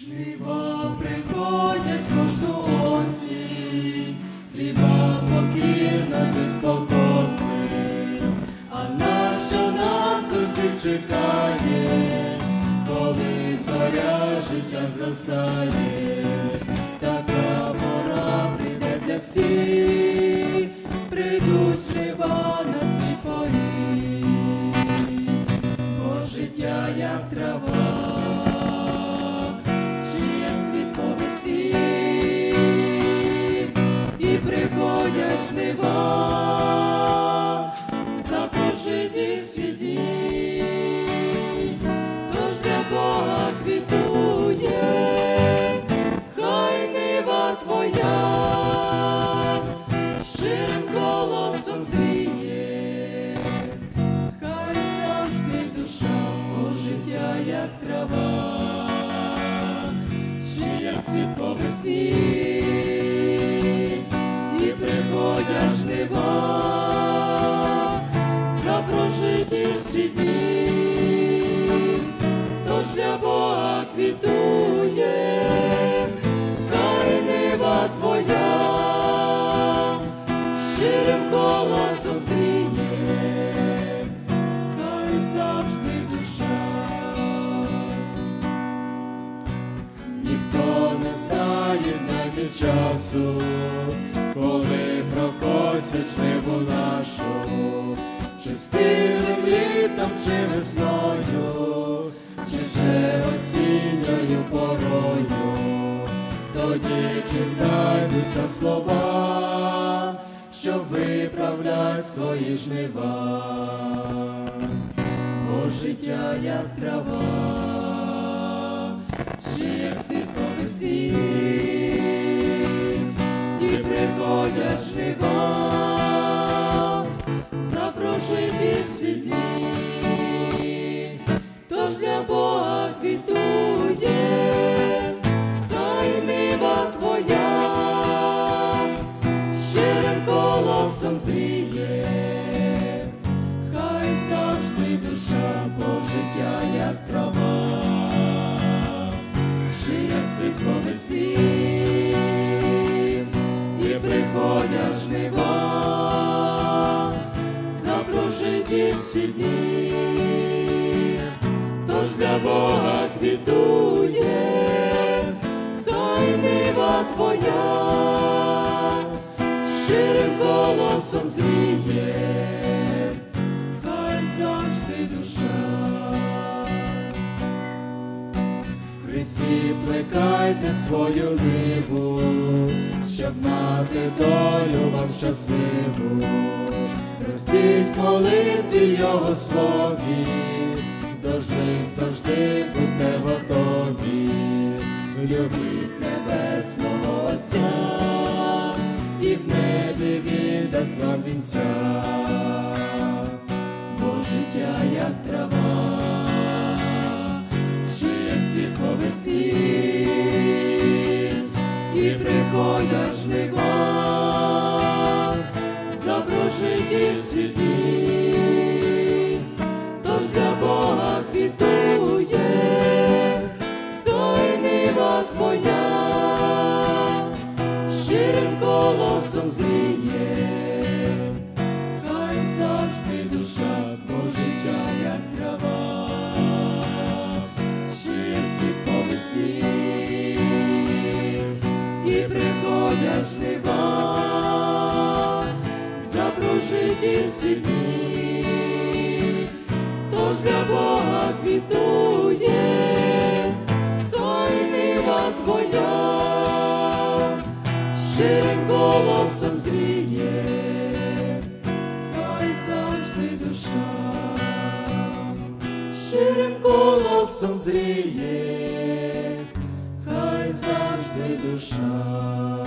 Жнива приходять кожну осінь, хліба покірно йдуть покоси, а нащо нас усіх чекає, коли зоря життя згасає, така пора прийде для всіх, жнива за прожиті всі дні, тож для Бога квітує, хай нива твоя, щирим голосом зріє, хай завжди душа, бо життя як трава, чи як світ по часу, коли прокосять жниву нашу, чи літом, чи весною, чи вже осінньою порою, тоді чи знайдуться слова, щоб виправлять свої жнива, бо життя як трава ще як цвіт приходять жнива приходять жнива за прожиті всі дні, тож для Бога квітує, хай нива твоя, щирим голосом зріє, плекайте свою ниву, щоб мати долю вам щасливу, ростіть молитві Його слові, до жнив завжди будьте готові, любіть небесного Отця, і в небі він дасть вам вінця, бо життя як трава по весні, зріє, хай завжди душа, бо життя як трава. Як по весні, і приходять жнива. За прожиті всі дні, тож для Бога квітує, голосом зріє, хай завжди душа щирим колосом зріє, хай завжди душа.